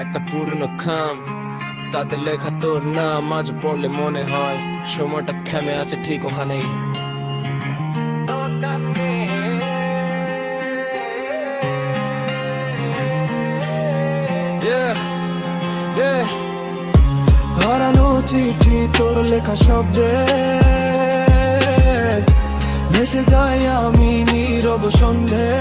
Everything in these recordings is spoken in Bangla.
একটা পুরনো খাম। তাতে লেখা তোর নাম আজ পড়লে মনে হয় সময়টা থেমে আছে ঠিক yeah. হারানো চিঠি, তোর লেখা শব্দে। ভেসে যাই আমি নীরব সন্ধে।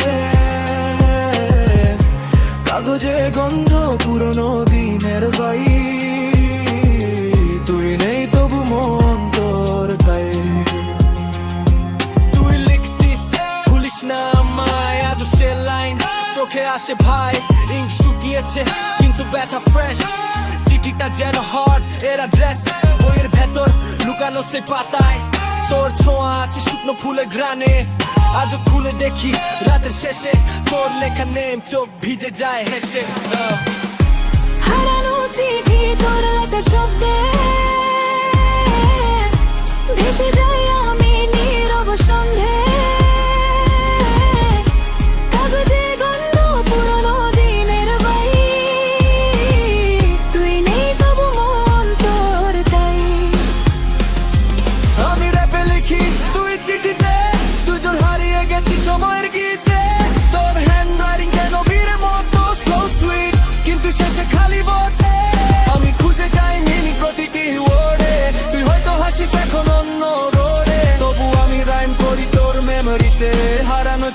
কাগজে গন্ধ পুরনো দিনের বাই তুই নেই তবু মন তোর তাই। তুই লিখতিস, ভুলিস না আমায় আজ সে লাইন চোখে আসে ভাই, ইঙ্ক শুকিয়েছে, কিন্তু ব্যথা ফ্রেশ চিঠিটা যেন হট এর অ্যাড্রেস বইয়ের ভেতর লুকানো সে পাতায়। তোর ছোঁয়া আছে শুকনো ফুলে গ্রানে আজ খুলে দেখি, রাতের শেষে তোর লেখা নেম চোখ ভিজে যায় হেসে। চিঠি তোর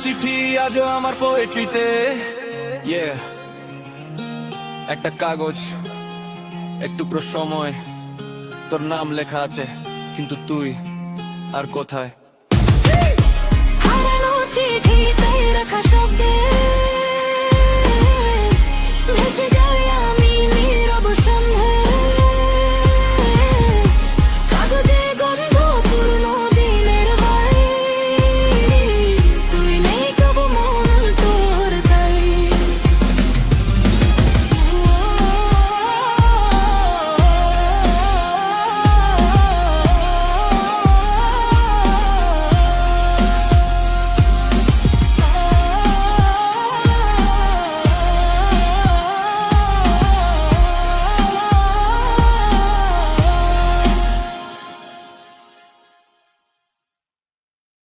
চিঠি আজও আমার পোয়েট্রিতে একটা কাগজ এক টুকরো সময়। তোর নাম লেখা আছে, কিন্তু তুই আর কোথায়? চিঠি তাই রাখা